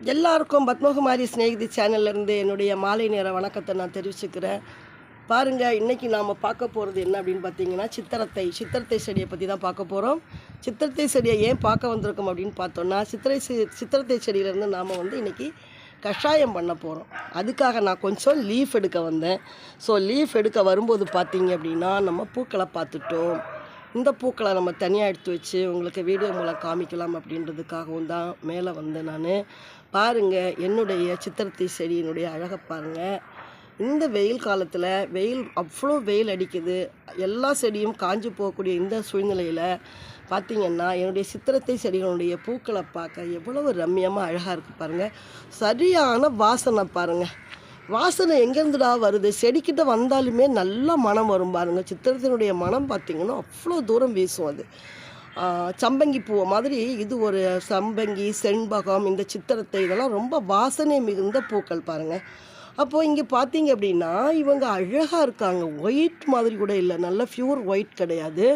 எல்லாருக்கும் பத்மகுமாரி ஸ்நேகிதி சேனல்லேருந்து என்னுடைய மாலை நேர வணக்கத்தை நான் தெரிவிச்சுக்கிறேன். பாருங்கள் இன்றைக்கி நாம் பார்க்க போகிறது என்ன அப்படின்னு பார்த்தீங்கன்னா சித்திரத்தை சித்திரத்தை செடியை பற்றி தான் பார்க்க போகிறோம் சித்திரத்தை செடியை ஏன் பார்க்க வந்திருக்கோம் அப்படின்னு பார்த்தோன்னா சித்திரை செ- சித்திரத்தை செடியிலேருந்து நாம் வந்து இன்றைக்கி கஷாயம் பண்ண போகிறோம் அதுக்காக நான் கொஞ்சம் லீஃப் எடுக்க வந்தேன். ஸோ லீஃப் எடுக்க வரும்போது பார்த்தீங்க அப்படின்னா நம்ம பூக்களை பார்த்துட்டோம். இந்த பூக்களை நம்ம தனியாக எடுத்து வச்சு உங்களுக்கு வீடியோ மூலம் காமிக்கலாம் அப்படின்றதுக்காகவும் தான் மேலே வந்தேன் நான். பாருங்கள் என்னுடைய சித்திரத்தை செடியினுடைய அழகை பாருங்கள் இந்த வெயில் காலத்தில் வெயில் அவ்வளோ வெயில் அடிக்குது. எல்லா செடியும் காஞ்சு போகக்கூடிய இந்த சூழ்நிலையில் பார்த்திங்கன்னா என்னுடைய சித்திரத்தை செடிகளுடைய பூக்களை பார்க்க எவ்வளவு ரம்மியமாக அழகாக இருக்குது பாருங்கள் சரியான வாசனை பாருங்கள் வாசனை எங்கேருந்துடா வருது? செடிக்கிட்ட வந்தாலுமே நல்லா மனம் வரும் பாருங்கள் சித்திரத்தினுடைய மனம் பார்த்திங்கன்னா அவ்வளோ தூரம் வீசும் அது. சம்பங்கி பூ மாதிரி இது ஒரு சம்பங்கி செண்பகம் இந்த சித்திரத்தை இதெல்லாம் ரொம்ப வாசனை மிகுந்த பூக்கள் பாருங்கள் அப்போது இங்கே பார்த்தீங்க அப்படின்னா இவங்க அழகாக இருக்காங்க. ஒயிட் மாதிரி கூட இல்லை நல்ல ஃப்யூர் ஒயிட் கிடையாது.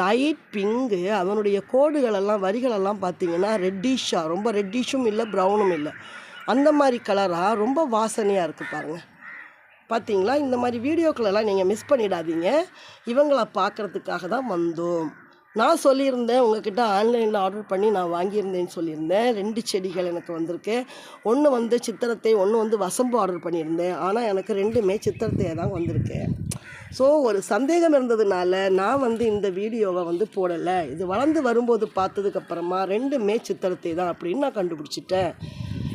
லைட் பிங்கு அதனுடைய கோடுகளெல்லாம் வரிகளெல்லாம் பார்த்தீங்கன்னா ரெட்டிஷாக ரொம்ப ரெட்டிஷும் இல்லை ப்ரௌனும் இல்லை. அந்த மாதிரி கலராக ரொம்ப வாசனையாக இருக்குது பாருங்கள் பார்த்தீங்களா இந்த மாதிரி வீடியோக்களெல்லாம் நீங்கள் மிஸ் பண்ணிடாதீங்க. இவங்களை பார்க்குறதுக்காக தான் வந்தோம். நான் சொல்லியிருந்தேன் உங்ககிட்ட ஆன்லைனில் ஆர்டர் பண்ணி நான் வாங்கியிருந்தேன்னு சொல்லியிருந்தேன். ரெண்டு செடிகள் எனக்கு வந்திருக்கு. ஒன்று வந்து சித்திரத்தை ஒன்று வந்து வசம்பு ஆர்டர் பண்ணியிருந்தேன். ஆனால் எனக்கு ரெண்டுமே சித்திரத்தையே தான் வந்திருக்கு. ஸோ ஒரு சந்தேகம் இருந்ததுனால நான் வந்து இந்த வீடியோவை வந்து போடலை. இது வளர்ந்து வரும்போது பார்த்ததுக்கப்புறமா ரெண்டுமே சித்திரத்தை தான் அப்படின்னு நான் கண்டுபிடிச்சிட்டேன்.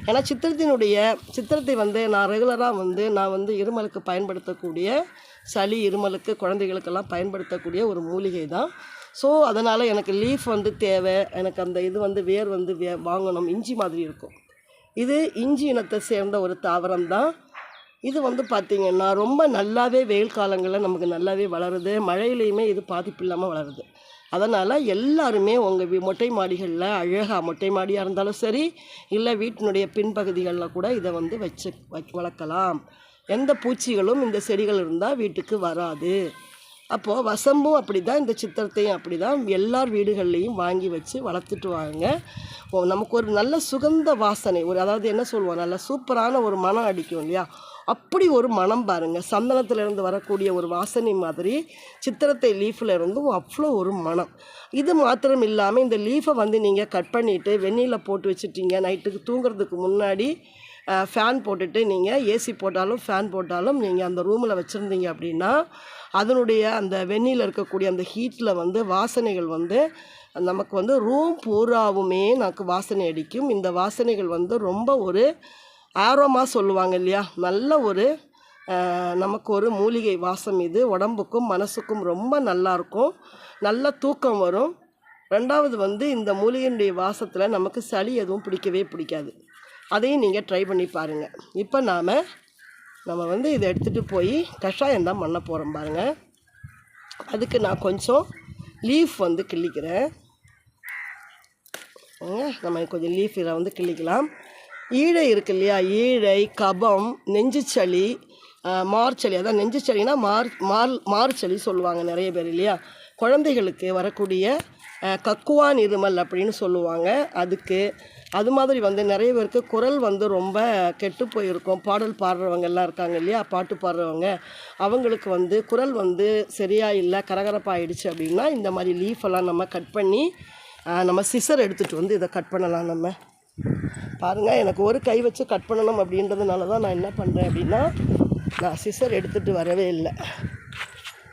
ஏன்னா சித்திரத்தினுடைய சித்திரத்தை வந்து நான் ரெகுலராக வந்து நான் வந்து இருமலுக்கு பயன்படுத்தக்கூடிய சளி இருமலுக்கு குழந்தைகளுக்கெல்லாம் பயன்படுத்தக்கூடிய ஒரு மூலிகை தான். ஸோ அதனால் எனக்கு லீஃப் வந்து தேவை. எனக்கு அந்த இது வந்து வேர் வந்து வே வாங்கணும். இஞ்சி மாதிரி இருக்கும். இது இஞ்சி இனத்தை சேர்ந்த ஒரு தாவரம் தான் இது வந்து பார்த்திங்கன்னா ரொம்ப நல்லாவே வெயில் காலங்களில் நமக்கு நல்லாவே வளருது. மழையிலையுமே இது பாதிப்பு இல்லாமல் வளருது. அதனால் எல்லாருமே உங்கள் மொட்டை மாடிகளில் அழகாக மொட்டை மாடியாக இருந்தாலும் சரி இல்லை வீட்டினுடைய பின்பகுதிகளில் கூட இதை வந்து வச்சு வைக் வளர்க்கலாம். எந்த பூச்சிகளும் இந்த செடிகள் இருந்தால் வீட்டுக்கு வராது. அப்போது வசம்பும் அப்படி தான் இந்த சித்திரத்தையும் அப்படி தான் எல்லார் வீடுகள்லேயும் வாங்கி வச்சு வளர்த்துட்டு வாங்க நமக்கு ஒரு நல்ல சுகந்த வாசனை ஒரு அதாவது என்ன சொல்லுவோம் நல்ல சூப்பரான ஒரு மனம் அடிக்கும் இல்லையா? அப்படி ஒரு மனம் பாருங்கள் சந்தனத்திலிருந்து வரக்கூடிய ஒரு வாசனை மாதிரி சித்திரத்தை லீஃபில் இருந்தும் அவ்வளோ ஒரு மனம். இது மாத்திரம் இல்லாமல் இந்த லீஃபை வந்து நீங்கள் கட் பண்ணிவிட்டு வெந்நீரில் போட்டு வச்சுட்டீங்க நைட்டுக்கு தூங்குறதுக்கு முன்னாடி ஃபேன் போட்டுட்டு நீங்கள் ஏசி போட்டாலும் ஃபேன் போட்டாலும் நீங்கள் அந்த ரூமில் வச்சுருந்தீங்க அப்படின்னா அதனுடைய அந்த வெந்நியில் இருக்கக்கூடிய அந்த ஹீட்டில் வந்து வாசனைகள் வந்து நமக்கு வந்து ரூம் பூராவுமே நமக்கு வாசனை அடிக்கும். இந்த வாசனைகள் வந்து ரொம்ப ஒரு ஆரோமா சொல்லுவாங்க இல்லையா? நல்ல ஒரு நமக்கு ஒரு மூலிகை வாசம் இது. உடம்புக்கும் மனசுக்கும் ரொம்ப நல்லாயிருக்கும் நல்ல தூக்கம் வரும். ரெண்டாவது வந்து இந்த மூலிகையினுடைய வாசத்தில் நமக்கு சளி எதுவும் பிடிக்கவே பிடிக்காது. அதையும் நீங்கள் ட்ரை பண்ணி பாருங்கள் இப்போ நாம் நம்ம வந்து இதை எடுத்துகிட்டு போய் கஷாயம் தான் பண்ண போகிறோம் பாருங்கள் அதுக்கு நான் கொஞ்சம் லீஃப் வந்து கிள்ளிக்கிறேன். நம்ம கொஞ்சம் லீஃப் இதை வந்து கிள்ளிக்கலாம். ஈழை இருக்கு இல்லையா? ஈழை கபம் நெஞ்சுச்சளி மார்ச்சளி. அதான் நெஞ்சுச்சளினா மார் மார் மார்ச்சளி சொல்லுவாங்க நிறைய பேர் இல்லையா? குழந்தைகளுக்கு வரக்கூடிய கக்குவான் இருமல் அப்படின்னு சொல்லுவாங்க. அதுக்கு அது மாதிரி வந்து நிறைய பேருக்கு குரல் வந்து ரொம்ப கெட்டு போயிருக்கும். பாடல் பாடுறவங்க எல்லாம் இருக்காங்க இல்லையா? பாட்டு பாடுறவங்க. அவங்களுக்கு வந்து குரல் வந்து சரியாக இல்லை கரகரப்பாயிடுச்சு அப்படின்னா இந்த மாதிரி லீஃப் எல்லாம் நம்ம கட் பண்ணி நம்ம சிசர் எடுத்துகிட்டு வந்து இதை கட் பண்ணலாம் நம்ம. பாருங்கள் எனக்கு ஒரு கை வச்சு கட் பண்ணணும் அப்படின்றதுனால தான் நான் என்ன பண்ணுறேன் அப்படின்னா நான் சிசர் எடுத்துகிட்டு வரவே இல்லை.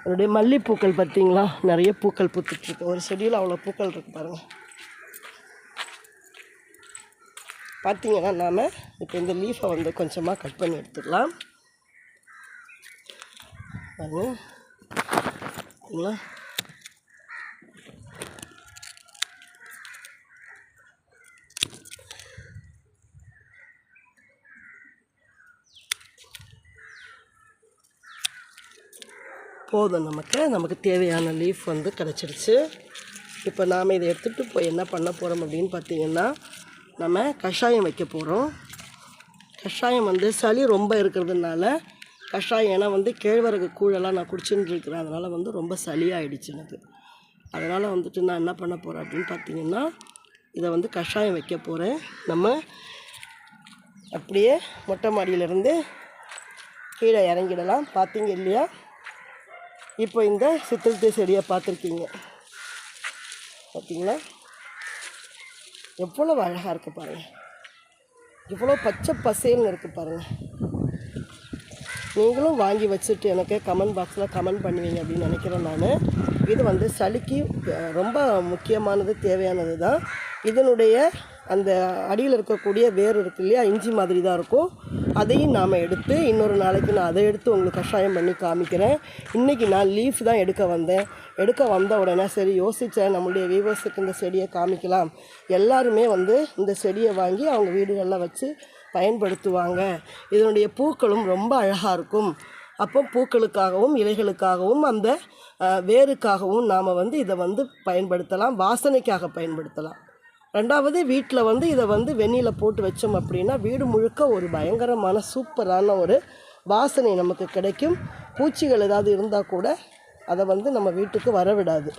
என்னுடைய மல்லிப்பூக்கள் பார்த்தீங்களா? நிறைய பூக்கள் பூத்துட்ருக்கு ஒரு செடியில் அவ்வளோ பூக்கள் இருக்கு பாருங்கள் பார்த்தீங்கன்னா நாம் இப்போ இந்த லீஃபை வந்து கொஞ்சமாக கட் பண்ணி எடுத்துக்கலாம் பாருங்கள் பார்த்தீங்களா போதும் நமக்கு. நமக்கு தேவையான லீஃப் வந்து கிடச்சிருச்சு. இப்போ நாம் இதை எடுத்துகிட்டு போய் என்ன பண்ண போகிறோம் அப்படின்னு பார்த்தீங்கன்னா நம்ம கஷாயம் வைக்க போகிறோம் கஷாயம் வந்து சளி ரொம்ப இருக்கிறதுனால கஷாயம் ஏன்னா வந்து கேழ்வரகு கூழெல்லாம் நான் குடிச்சுட்டு இருக்கிறேன். அதனால் வந்து ரொம்ப சளியாகிடுச்சு எனக்கு. அதனால் வந்துட்டு நான் என்ன பண்ண போகிறேன் அப்படின்னு பார்த்தீங்கன்னா இதை வந்து கஷாயம் வைக்க போகிறேன் நம்ம அப்படியே மொட்டை மாடியிலேருந்து கீழே இறங்கிடலாம். பார்த்தீங்க இல்லையா? இப்போ இந்த சித்திரத்தை செடியை பார்த்துருக்கீங்க. பார்த்தீங்களா? எவ்வளோ அழகாக இருக்குது பாருங்கள் இவ்வளோ பச்சை பசேல்னு இருக்குது பாருங்கள் நீங்களும் வாங்கி வச்சுட்டு எனக்கு கமெண்ட் பாக்ஸில் கமெண்ட் பண்ணுவீங்க அப்படின்னு நினைக்கிறேன் நான். இது வந்து சளிக்கு ரொம்ப முக்கியமானது தேவையானது தான் இதனுடைய அந்த அடியில் இருக்கக்கூடிய வேர் இருக்கு இல்லையா? இஞ்சி மாதிரி தான் இருக்கும். அதையும் நாம் எடுத்து இன்னொரு நாளைக்கு நான் அதை எடுத்து உங்களுக்கு கஷாயம் பண்ணி காமிக்கிறேன். இன்றைக்கி நான் லீஃப் தான் எடுக்க வந்தேன். எடுக்க வந்த உடனே சரி யோசித்தேன் நம்மளுடைய வீவர்ஸுக்கு இந்த செடியை காமிக்கலாம். எல்லாருமே வந்து இந்த செடியை வாங்கி அவங்க வீடுகளில் வச்சு பயன்படுத்துவாங்க. இதனுடைய பூக்களும் ரொம்ப அழகாக இருக்கும். அப்போ பூக்களுக்காகவும் இலைகளுக்காகவும் அந்த வேருக்காகவும் நாம் வந்து இதை வந்து பயன்படுத்தலாம். வாசனைக்காக பயன்படுத்தலாம். ரெண்டாவது வீட்டில் வந்து இதை வந்து வெந்நியில் போட்டு வச்சோம் அப்படின்னா வீடு முழுக்க ஒரு பயங்கரமான சூப்பரான ஒரு வாசனை நமக்கு கிடைக்கும். பூச்சிகள் ஏதாவது இருந்தால் கூட அதை வந்து நம்ம வீட்டுக்கு வரவிடாது.